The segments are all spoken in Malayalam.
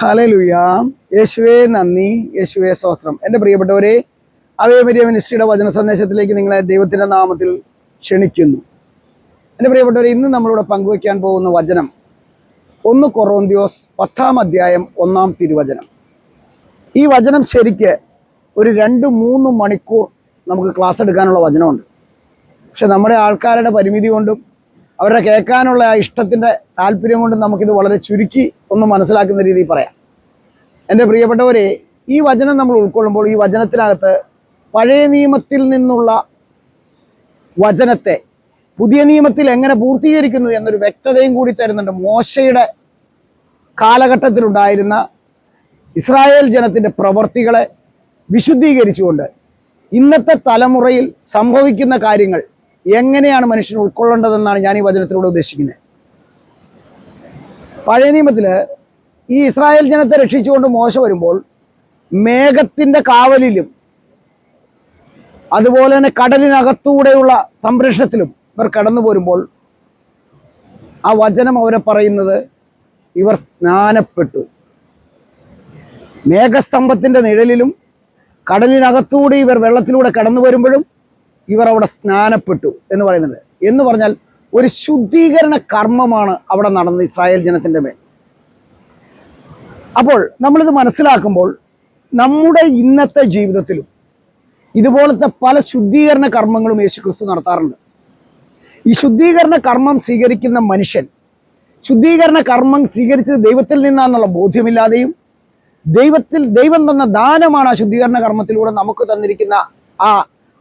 ഹലലുയ യേശുവേ നന്ദി. യേശുവേ സ്തോത്രം. എന്റെ പ്രിയപ്പെട്ടവരെ അവയമരിയ മിനിസ്ട്രിയുടെ വചന സന്ദേശത്തിലേക്ക് നിങ്ങളെ ദൈവത്തിന്റെ നാമത്തിൽ ക്ഷണിക്കുന്നു. എന്റെ പ്രിയപ്പെട്ടവരെ ഇന്ന് നമ്മളിവിടെ പങ്കുവയ്ക്കാൻ പോകുന്ന വചനം ഒന്ന് കൊറോന്തിയോസ് പത്താം അധ്യായം ഒന്നാം തിരുവചനം. ഈ വചനം ശരിക്ക് ഒരു രണ്ട് മൂന്ന് മണിക്കൂർ നമുക്ക് ക്ലാസ് എടുക്കാനുള്ള വചനമുണ്ട്. പക്ഷെ നമ്മുടെ ആൾക്കാരുടെ പരിമിതി കൊണ്ടും അവരുടെ കേൾക്കാനുള്ള ആ ഇഷ്ടത്തിന്റെ താല്പര്യം കൊണ്ട് നമുക്കിത് വളരെ ചുരുക്കി ഒന്ന് മനസ്സിലാക്കുന്ന രീതിയിൽ പറയാം. എന്റെ പ്രിയപ്പെട്ടവരെ ഈ വചനം നമ്മൾ ഉൾക്കൊള്ളുമ്പോൾ ഈ വചനത്തിനകത്ത് പഴയ നിയമത്തിൽ നിന്നുള്ള വചനത്തെ പുതിയ നിയമത്തിൽ എങ്ങനെ പൂർത്തീകരിക്കുന്നു എന്നൊരു വ്യക്തതയും കൂടി തരുന്നുണ്ട്. മോശയുടെ കാലഘട്ടത്തിലുണ്ടായിരുന്ന ഇസ്രായേൽ ജനത്തിന്റെ പ്രവർത്തികളെ വിശുദ്ധീകരിച്ചുകൊണ്ട് ഇന്നത്തെ തലമുറയിൽ സംഭവിക്കുന്ന കാര്യങ്ങൾ എങ്ങനെയാണ് മനുഷ്യൻ ഉൾക്കൊള്ളേണ്ടതെന്നാണ് ഞാൻ ഈ വചനത്തിലൂടെ ഉദ്ദേശിക്കുന്നത്. പഴയ നിയമത്തിൽ ഈ ഇസ്രായേൽ ജനത്തെ രക്ഷിച്ചുകൊണ്ട് മോശ വരുമ്പോൾ മേഘത്തിന്റെ കാവലിലും അതുപോലെ തന്നെ കടലിനകത്തൂടെയുള്ള സംരക്ഷണത്തിലും ഇവർ കടന്നു പോരുമ്പോൾ ആ വചനം അവരെ പറയുന്നത് ഇവർ സ്നാനപ്പെട്ടു. മേഘസ്തംഭത്തിന്റെ നിഴലിലും കടലിനകത്തൂടെ ഇവർ വെള്ളത്തിലൂടെ കടന്നു വരുമ്പോഴും ഇവർ അവിടെ സ്നാനപ്പെട്ടു എന്ന് പറയുന്നുണ്ട്. എന്ന് പറഞ്ഞാൽ ഒരു ശുദ്ധീകരണ കർമ്മമാണ് അവിടെ നടന്നത് ഇസ്രായേൽ ജനത്തിന്റെ മേൽ. അപ്പോൾ നമ്മളിത് മനസ്സിലാക്കുമ്പോൾ നമ്മുടെ ഇന്നത്തെ ജീവിതത്തിലും ഇതുപോലത്തെ പല ശുദ്ധീകരണ കർമ്മങ്ങളും യേശു ക്രിസ്തു നടത്താറുണ്ട്. ഈ ശുദ്ധീകരണ കർമ്മം സ്വീകരിക്കുന്ന മനുഷ്യൻ ശുദ്ധീകരണ കർമ്മം സ്വീകരിച്ചത് ദൈവത്തിൽ നിന്നാണെന്നുള്ള ബോധ്യമില്ലാതെയും ദൈവത്തിൽ ദൈവം തന്ന ദാനമാണ് ആ ശുദ്ധീകരണ കർമ്മത്തിലൂടെ നമുക്ക് തന്നിരിക്കുന്ന ആ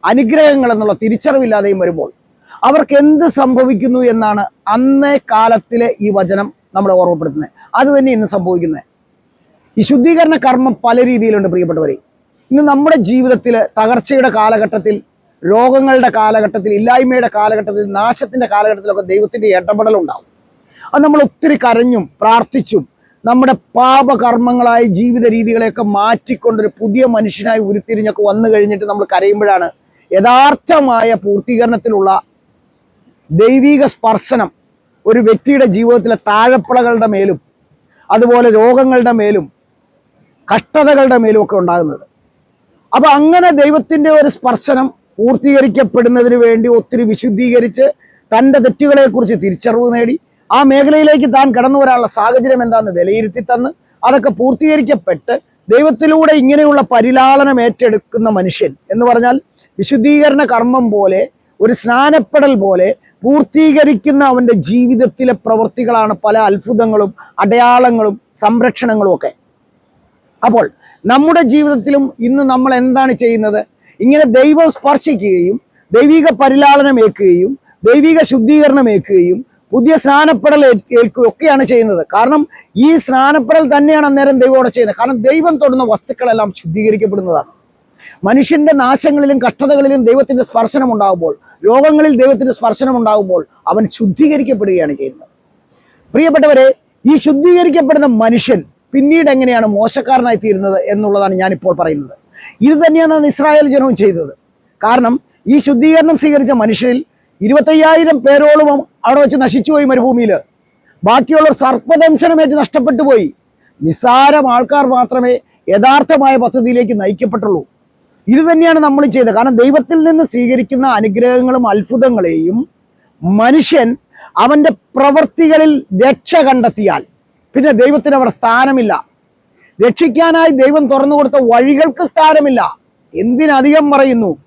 അനുഗ്രഹങ്ങൾ എന്നുള്ള തിരിച്ചറിവില്ലാതെയും വരുമ്പോൾ അവർക്ക് എന്ത് സംഭവിക്കുന്നു എന്നാണ് അന്നേ കാലത്തിലെ ഈ വചനം നമ്മളെ ഓർമ്മപ്പെടുത്തുന്നത്. അത് തന്നെ ഇന്ന് സംഭവിക്കുന്നത്. ഈ ശുദ്ധീകരണ കർമ്മം പല രീതിയിലുണ്ട് പ്രിയപ്പെട്ടവരെ. ഇന്ന് നമ്മുടെ ജീവിതത്തിൽ തകർച്ചയുടെ കാലഘട്ടത്തിൽ രോഗങ്ങളുടെ കാലഘട്ടത്തിൽ ഇല്ലായ്മയുടെ കാലഘട്ടത്തിൽ നാശത്തിന്റെ കാലഘട്ടത്തിലൊക്കെ ദൈവത്തിന്റെ ഇടപെടൽ ഉണ്ടാവും അത് നമ്മൾ ഒത്തിരി കരഞ്ഞും പ്രാർത്ഥിച്ചും നമ്മുടെ പാപകർമ്മങ്ങളായ ജീവിത രീതികളെയൊക്കെ മാറ്റിക്കൊണ്ടൊരു പുതിയ മനുഷ്യനായി ഉരുത്തിരിഞ്ഞൊക്കെ വന്നു കഴിഞ്ഞിട്ട് നമ്മൾ കരയുമ്പോഴാണ് യഥാർത്ഥമായ പൂർത്തീകരണത്തിലുള്ള ദൈവിക സ്പർശനം ഒരു വ്യക്തിയുടെ ജീവിതത്തിലെ താഴപ്പളകളുടെ മേലും അതുപോലെ രോഗങ്ങളുടെ മേലും കഷ്ടതകളുടെ മേലും ഒക്കെ ഉണ്ടാകുന്നത്. അപ്പൊ അങ്ങനെ ദൈവത്തിന്റെ ഒരു സ്പർശനം പൂർത്തീകരിക്കപ്പെടുന്നതിന് വേണ്ടി ഒത്തിരി വിശുദ്ധീകരിച്ച് തന്റെ തെറ്റുകളെക്കുറിച്ച് തിരിച്ചറിവ് നേടി. ആ മേഖലയിലേക്ക് താൻ കടന്നു വരാനുള്ള സാഹചര്യം എന്താണെന്ന് വിലയിരുത്തി തന്ന് അതൊക്കെ പൂർത്തീകരിക്കപ്പെട്ട് ദൈവത്തിലൂടെ ഇങ്ങനെയുള്ള പരിലാളനം ഏറ്റെടുക്കുന്ന മനുഷ്യൻ എന്ന് പറഞ്ഞാൽ വിശുദ്ധീകരണ കർമ്മം പോലെ ഒരു സ്നാനപ്പെടൽ പോലെ പൂർത്തീകരിക്കുന്ന അവന്റെ ജീവിതത്തിലെ പ്രവൃത്തികളാണ് പല അത്ഭുതങ്ങളും അടയാളങ്ങളും സംരക്ഷണങ്ങളും ഒക്കെ. അപ്പോൾ നമ്മുടെ ജീവിതത്തിലും ഇന്ന് നമ്മൾ എന്താണ് ചെയ്യുന്നത്? ഇങ്ങനെ ദൈവം സ്പർശിക്കുകയും ദൈവിക പരിലാളനമേൽക്കുകയും ദൈവിക ശുദ്ധീകരണം ഏൽക്കുകയും പുതിയ സ്നാനപ്പെടൽ ഏൽക്കുകയും ഒക്കെയാണ് ചെയ്യുന്നത്. കാരണം ഈ സ്നാനപ്പെടൽ തന്നെയാണ് അന്നേരം ദൈവം ചെയ്യുന്നത്. കാരണം ദൈവം തൊടുന്ന വസ്തുക്കളെല്ലാം ശുദ്ധീകരിക്കപ്പെടുന്നതാണ്. മനുഷ്യന്റെ നാശങ്ങളിലും കഷ്ടതകളിലും ദൈവത്തിന്റെ സ്പർശനം ഉണ്ടാകുമ്പോൾ രോഗങ്ങളിൽ ദൈവത്തിന്റെ സ്പർശനം ഉണ്ടാകുമ്പോൾ അവൻ ശുദ്ധീകരിക്കപ്പെടുകയാണ് ചെയ്യുന്നത്. പ്രിയപ്പെട്ടവരെ ഈ ശുദ്ധീകരിക്കപ്പെടുന്ന മനുഷ്യൻ പിന്നീട് എങ്ങനെയാണ് മോശക്കാരനായി തീരുന്നത് എന്നുള്ളതാണ് ഞാനിപ്പോൾ പറയുന്നത്. ഇത് തന്നെയാണ് ഇസ്രായേൽ ജനവും ചെയ്തത്. കാരണം ഈ ശുദ്ധീകരണം സ്വീകരിച്ച മനുഷ്യരിൽ ഇരുപത്തയ്യായിരം പേരോളം അവിടെ വെച്ച് നശിച്ചുപോയി മരുഭൂമിയിൽ. ബാക്കിയുള്ളവർ സർപ്പദംശനമേറ്റ് നഷ്ടപ്പെട്ടു പോയി നിസ്സാരം ആൾക്കാർ മാത്രമേ യഥാർത്ഥമായ പദ്ധതിയിലേക്ക് നയിക്കപ്പെട്ടുള്ളൂ. ഇത് തന്നെയാണ് നമ്മൾ ചെയ്തത്. കാരണം ദൈവത്തിൽ നിന്ന് സ്വീകരിക്കുന്ന അനുഗ്രഹങ്ങളും അത്ഭുതങ്ങളെയും മനുഷ്യൻ അവന്റെ പ്രവൃത്തികളിൽ രക്ഷ കണ്ടെത്തിയാൽ പിന്നെ ദൈവത്തിന് അവിടെ സ്ഥാനമില്ല. രക്ഷിക്കാനായി ദൈവം തുറന്നു കൊടുത്ത വഴികൾക്ക് സ്ഥാനമില്ല. എന്തിനധികം പറയുന്നു?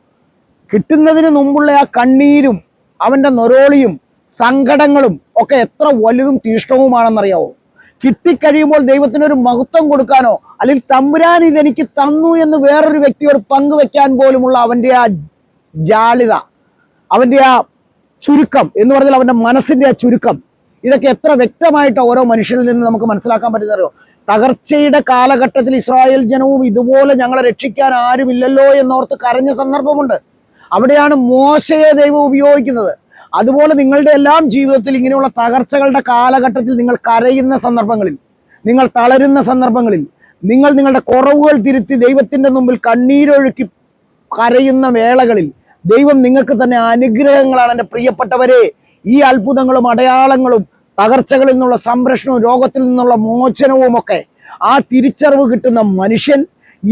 കിട്ടുന്നതിന് മുമ്പുള്ള ആ കണ്ണീരും അവന്റെ നൊരോളിയും സങ്കടങ്ങളും ഒക്കെ എത്ര വലുതും തീഷ്ണവുമാണെന്നറിയാവോ? കിട്ടിക്കഴിയുമ്പോൾ ദൈവത്തിനൊരു മഹത്വം കൊടുക്കാനോ അല്ലെങ്കിൽ തമ്പുരാൻ ഇതെനിക്ക് തന്നു എന്ന് വേറൊരു വ്യക്തിയോട് പങ്കുവെക്കാൻ പോലുമുള്ള അവന്റെ ആ ജാളിത അവന്റെ ആ ചുരുക്കം എന്ന് പറഞ്ഞാൽ അവന്റെ മനസ്സിന്റെ ആ ചുരുക്കം ഇതൊക്കെ എത്ര വ്യക്തമായിട്ട് ഓരോ മനുഷ്യരിൽ നിന്ന് നമുക്ക് മനസ്സിലാക്കാൻ പറ്റുന്നറിയോ തകർച്ചയുടെ കാലഘട്ടത്തിൽ ഇസ്രായേൽ ജനവും ഇതുപോലെ ഞങ്ങളെ രക്ഷിക്കാൻ ആരുമില്ലല്ലോ എന്നോർത്ത് കരഞ്ഞ സന്ദർഭമുണ്ട്. അവിടെയാണ് മോശയെ ദൈവം ഉപയോഗിക്കുന്നത്. അതുപോലെ നിങ്ങളുടെ എല്ലാം ജീവിതത്തിൽ ഇങ്ങനെയുള്ള തകർച്ചകളുടെ കാലഘട്ടത്തിൽ നിങ്ങൾ കരയുന്ന സന്ദർഭങ്ങളിൽ നിങ്ങൾ തളരുന്ന സന്ദർഭങ്ങളിൽ നിങ്ങൾ നിങ്ങളുടെ കുറവുകൾ തിരുത്തി ദൈവത്തിന്റെ മുമ്പിൽ കണ്ണീരൊഴുക്കി കരയുന്ന വേളകളിൽ ദൈവം നിങ്ങൾക്ക് തന്നെ അനുഗ്രഹങ്ങളാണ്. എന്റെ പ്രിയപ്പെട്ടവരെ ഈ അത്ഭുതങ്ങളും അടയാളങ്ങളും തകർച്ചകളിൽ നിന്നുള്ള സംരക്ഷണവും രോഗത്തിൽ നിന്നുള്ള മോചനവും ഒക്കെ ആ തിരിച്ചറിവ് കിട്ടുന്ന മനുഷ്യൻ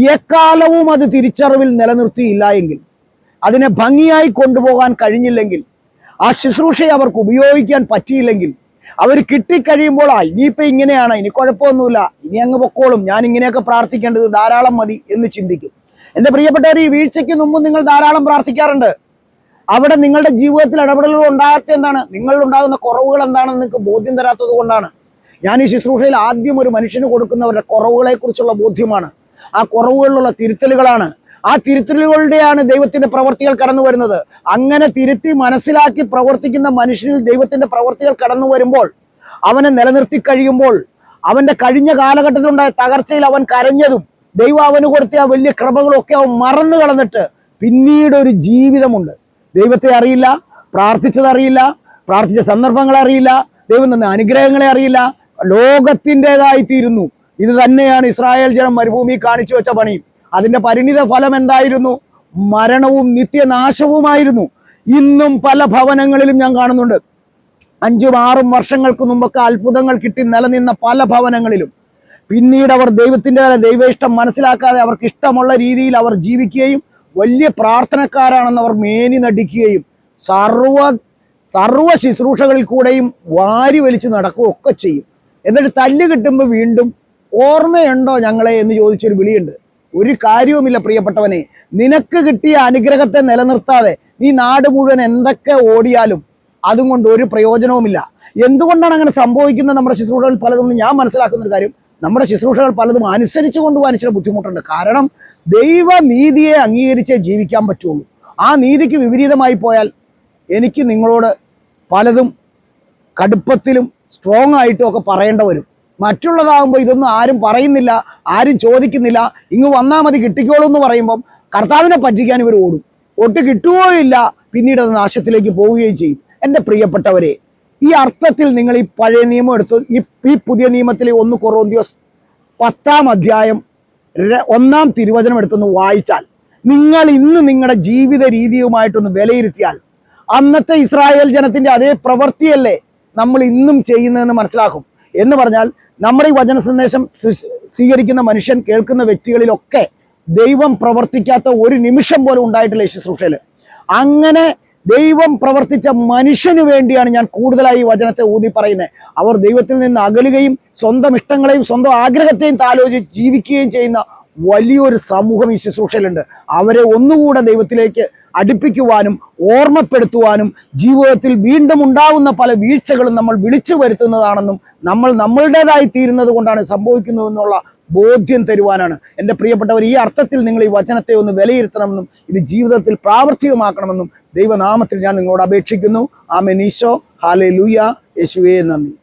എക്കാലവും അത് തിരിച്ചറിവിൽ നിലനിർത്തിയില്ല എങ്കിൽ അതിനെ ഭംഗിയായി കൊണ്ടുപോകാൻ കഴിഞ്ഞില്ലെങ്കിൽ ആ ശുശ്രൂഷയെ അവർക്ക് ഉപയോഗിക്കാൻ പറ്റിയില്ലെങ്കിൽ അവർ കിട്ടിക്കഴിയുമ്പോൾ ആ ഇനിയിപ്പോ ഇങ്ങനെയാണ് ഇനി കുഴപ്പമൊന്നുമില്ല ഇനി അങ്ങ് പൊക്കോളും ഞാൻ ഇങ്ങനെയൊക്കെ പ്രാർത്ഥിക്കേണ്ടത് ധാരാളം മതി എന്ന് ചിന്തിക്കും. എന്റെ പ്രിയപ്പെട്ടവർ ഈ വീഴ്ചയ്ക്ക് മുമ്പ് നിങ്ങൾ ധാരാളം പ്രാർത്ഥിക്കാറുണ്ട്. അവിടെ നിങ്ങളുടെ ജീവിതത്തിൽ ഇടപെടലുകൾ ഉണ്ടാകാത്ത എന്താണ്? നിങ്ങളിൽ ഉണ്ടാകുന്ന കുറവുകൾ എന്താണെന്ന് നിങ്ങൾക്ക് ബോധ്യം തരാത്തത് കൊണ്ടാണ്. ഞാൻ ഈ ശുശ്രൂഷയിൽ ആദ്യം ഒരു മനുഷ്യന് കൊടുക്കുന്നവരുടെ കുറവുകളെ കുറിച്ചുള്ള ബോധ്യമാണ്. ആ കുറവുകളിലുള്ള തിരുത്തലുകളാണ്. ആ തിരുത്തലുകളുടെയാണ് ദൈവത്തിന്റെ പ്രവർത്തികൾ കടന്നു വരുന്നത്. അങ്ങനെ തിരുത്തി മനസ്സിലാക്കി പ്രവർത്തിക്കുന്ന മനുഷ്യനിൽ ദൈവത്തിന്റെ പ്രവർത്തികൾ കടന്നു വരുമ്പോൾ അവനെ നിലനിർത്തി കഴിയുമ്പോൾ അവന്റെ കഴിഞ്ഞ കാലഘട്ടത്തിലുണ്ടായ തകർച്ചയിൽ അവൻ കരഞ്ഞതും ദൈവം അവന് കൊടുത്ത ആ വലിയ ക്രമകളൊക്കെ അവൻ മറന്നു കളഞ്ഞിട്ട് പിന്നീട് ഒരു ജീവിതമുണ്ട്. ദൈവത്തെ അറിയില്ല പ്രാർത്ഥിച്ചതറിയില്ല പ്രാർത്ഥിച്ച സന്ദർഭങ്ങളെ അറിയില്ല ദൈവം തന്ന അനുഗ്രഹങ്ങളെ അറിയില്ല ലോകത്തിന്റെതായി തീരുന്നു. ഇത് തന്നെയാണ് ഇസ്രായേൽ ജനം മരുഭൂമി കാണിച്ചു വെച്ച പണി. അതിന്റെ പരിണിത ഫലം എന്തായിരുന്നു? മരണവും നിത്യനാശവുമായിരുന്നു. ഇന്നും പല ഭവനങ്ങളിലും ഞാൻ കാണുന്നുണ്ട്. അഞ്ചും ആറും വർഷങ്ങൾക്ക് മുമ്പൊക്കെ അത്ഭുതങ്ങൾ കിട്ടി നിലനിന്ന പല ഭവനങ്ങളിലും. പിന്നീട് അവർ ദൈവത്തിന്റെ ദൈവ ഇഷ്ടം മനസ്സിലാക്കാതെ അവർക്ക് ഇഷ്ടമുള്ള രീതിയിൽ അവർ ജീവിക്കുകയും വലിയ പ്രാർത്ഥനക്കാരാണെന്ന് അവർ മേനി നടിക്കുകയും സർവ സർവ ശുശ്രൂഷകളിൽ കൂടെയും വാരി വലിച്ച് നടക്കുകയൊക്കെ ചെയ്യും. എന്നിട്ട് തല്ല് കിട്ടുമ്പോൾ വീണ്ടും ഓർമ്മയുണ്ടോ ഞങ്ങളെ എന്ന് ചോദിച്ചൊരു വിളിയുണ്ട്. ഒരു കാര്യവുമില്ല പ്രിയപ്പെട്ടവനെ. നിനക്ക് കിട്ടിയ അനുഗ്രഹത്തെ നിലനിർത്താതെ നീ നാട് മുഴുവൻ എന്തൊക്കെ ഓടിയാലും അതും കൊണ്ട് ഒരു പ്രയോജനവുമില്ല. എന്തുകൊണ്ടാണ് അങ്ങനെ സംഭവിക്കുന്നത് നമ്മുടെ ശുശ്രൂഷകൾ പലതും ഞാൻ മനസ്സിലാക്കുന്ന ഒരു കാര്യം നമ്മുടെ ശുശ്രൂഷകൾ പലതും അനുസരിച്ച് കൊണ്ടുപോകാൻ ഇച്ചിരി ബുദ്ധിമുട്ടുണ്ട്. കാരണം ദൈവനീതിയെ അംഗീകരിച്ചേ ജീവിക്കാൻ പറ്റുള്ളൂ. ആ നീതിക്ക് വിപരീതമായി പോയാൽ എനിക്ക് നിങ്ങളോട് പലതും കടുപ്പത്തിലും സ്ട്രോങ് ആയിട്ടും ഒക്കെ പറയേണ്ട വരും. മറ്റുള്ളതാകുമ്പോൾ ഇതൊന്നും ആരും പറയുന്നില്ല ആരും ചോദിക്കുന്നില്ല. ഇങ്ങ് വന്നാൽ മതി കിട്ടിക്കോളൂ എന്ന് പറയുമ്പം കർത്താവിനെ പറ്റിക്കാൻ ഇവർ ഓടും. ഒട്ട് കിട്ടുകയോ ഇല്ല പിന്നീട് അത് നാശത്തിലേക്ക് പോവുകയും ചെയ്യും. എന്റെ പ്രിയപ്പെട്ടവരെ ഈ അർത്ഥത്തിൽ നിങ്ങൾ ഈ പഴയ നിയമം എടുത്ത് ഈ ഈ പുതിയ നിയമത്തിലെ ഒന്ന് കൊറോന്തിയോസ് പത്താം അധ്യായം ഒന്നാം തിരുവചനം എടുത്തൊന്ന് വായിച്ചാൽ നിങ്ങൾ ഇന്ന് നിങ്ങളുടെ ജീവിത രീതിയുമായിട്ടൊന്ന് വിലയിരുത്തിയാൽ അന്നത്തെ ഇസ്രായേൽ ജനത്തിന്റെ അതേ പ്രവൃത്തിയല്ലേ നമ്മൾ ഇന്നും ചെയ്യുന്നതെന്ന് മനസ്സിലാക്കും എന്ന് പറഞ്ഞാൽ നമ്മുടെ ഈ വചന സന്ദേശം സ്വീകരിക്കുന്ന മനുഷ്യൻ കേൾക്കുന്ന വ്യക്തികളിലൊക്കെ ദൈവം പ്രവർത്തിക്കാത്ത ഒരു നിമിഷം പോലും ഉണ്ടായിട്ടില്ല ശുശ്രൂഷയിൽ. അങ്ങനെ ദൈവം പ്രവർത്തിച്ച മനുഷ്യന് വേണ്ടിയാണ് ഞാൻ കൂടുതലായി ഈ വചനത്തെ ഊന്നി പറയുന്നത്. അവർ ദൈവത്തിൽ നിന്ന് അകലുകയും സ്വന്തം ഇഷ്ടങ്ങളെയും സ്വന്തം ആഗ്രഹത്തെയും താലോചിച്ച് ജീവിക്കുകയും ചെയ്യുന്ന വലിയൊരു സമൂഹം ഈ ശുശ്രൂഷയിലുണ്ട്. അവരെ ഒന്നുകൂടെ ദൈവത്തിലേക്ക് അടുപ്പിക്കുവാനും ഓർമ്മപ്പെടുത്തുവാനും ജീവിതത്തിൽ വീണ്ടും ഉണ്ടാകുന്ന പല വീഴ്ചകളും നമ്മൾ വിളിച്ചു വരുത്തുന്നതാണെന്നും നമ്മൾ നമ്മളുടേതായി തീരുന്നത് കൊണ്ടാണ് സംഭവിക്കുന്നതെന്നുള്ള ബോധ്യം തരുവാനാണ്. എന്റെ പ്രിയപ്പെട്ടവർ ഈ അർത്ഥത്തിൽ നിങ്ങൾ ഈ വചനത്തെ ഒന്ന് വിലയിരുത്തണമെന്നും ഇത് ജീവിതത്തിൽ പ്രാവർത്തികമാക്കണമെന്നും ദൈവനാമത്തിൽ ഞാൻ നിങ്ങളോട് അപേക്ഷിക്കുന്നു. ആമെ നീശോ ഹാലെ ലൂയ യേശുവേ നന്ദി.